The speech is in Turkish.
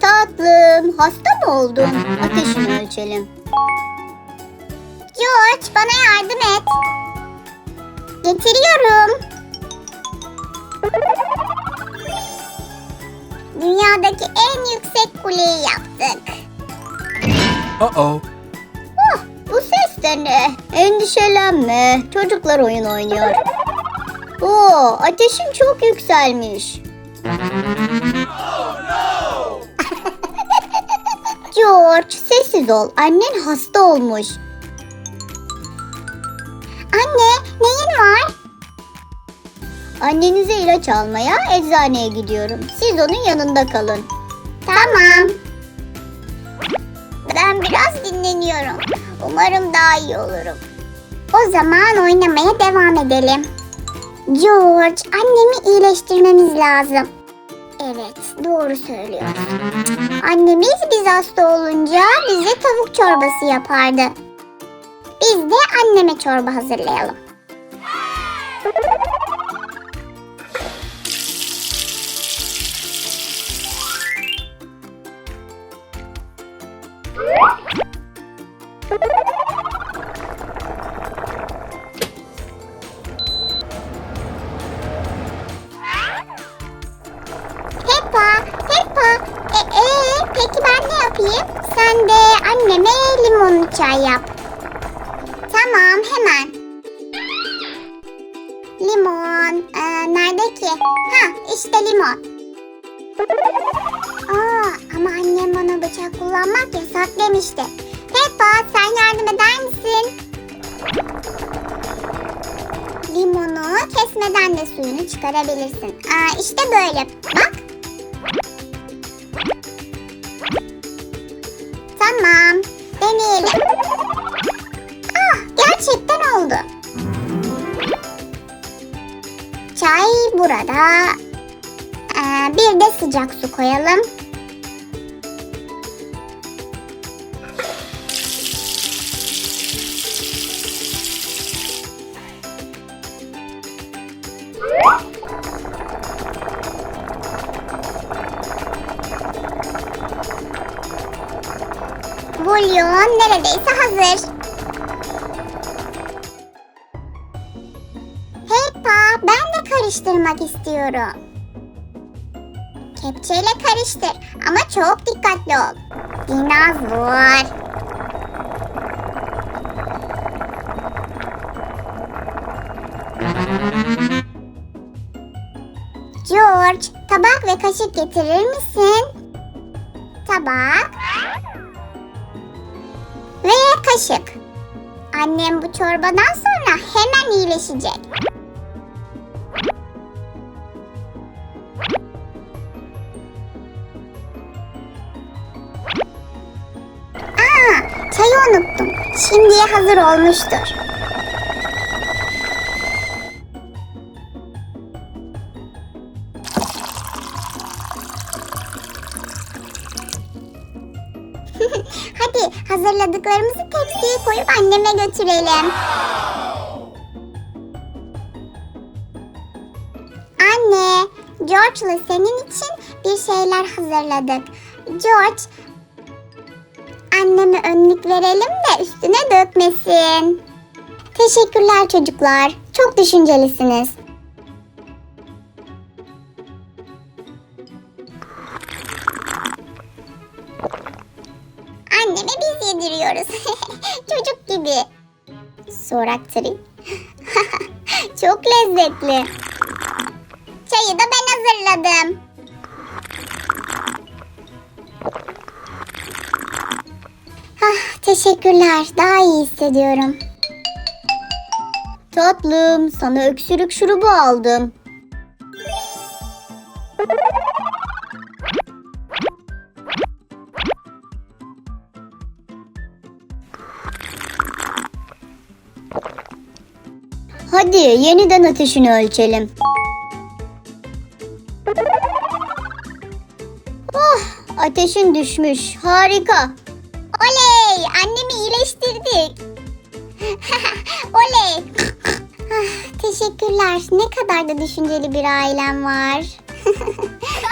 Tatlım, hasta mı oldun? Ateşini ölçelim. George, bana yardım et. Getiriyorum. Dünyadaki en yüksek kuleyi yaptık. Uh-oh. Oh, bu ses de ne? Endişelenme. Çocuklar oyun oynuyor. Oo, ateşin çok yükselmiş. George, sessiz ol. Annen hasta olmuş. Anne, neyin var? Annenize ilaç almaya eczaneye gidiyorum. Siz onun yanında kalın. Tamam. Ben biraz dinleniyorum. Umarım daha iyi olurum. O zaman oynamaya devam edelim. George, annemi iyileştirmemiz lazım. Evet, doğru söylüyorsun. Annemiz biz hasta olunca bize tavuk çorbası yapardı. Biz de anneme çorba hazırlayalım. Peppa, Peppa. E, e, peki ben ne yapayım? Sen de anneme limonlu çay yap. Tamam, hemen. Limon. Ee, nerede ki? Ha, işte limon. Aa, ama annem bana bıçak kullanmak yasak demişti. Peppa, sen yardım eder misin? Limonu kesmeden de suyunu çıkarabilirsin. Aa, işte böyle. Bak. Tamam. Deneyelim. Ah, gerçekten oldu. Çay burada. Ee, bir de sıcak su koyalım. Bulyon neredeyse hazır. Peppa, ben de karıştırmak istiyorum. Kepçeyle karıştır ama çok dikkatli ol. Dinozor. George, tabak ve kaşık getirir misin? Tabak ve kaşık. Annem bu çorbadan sonra hemen iyileşecek. Aa, çayı unuttum. Şimdiye hazır olmuştur. Hazırladıklarımızı tepsiye koyup anneme götürelim. Anne, George'la senin için bir şeyler hazırladık. George, anneme önlük verelim de üstüne dökmesin. Teşekkürler çocuklar. Çok düşüncelisiniz. Biz yediriyoruz. Çocuk gibi. Soraktırı. Çok lezzetli. Çayı da ben hazırladım. Ah, teşekkürler. Daha iyi hissediyorum. Tatlım, sana öksürük şurubu aldım. Hadi yeniden ateşini ölçelim. Oh, ateşin düşmüş. Harika. Oley! Annemi iyileştirdik. Oley! teşekkürler. Ne kadar da düşünceli bir ailem var.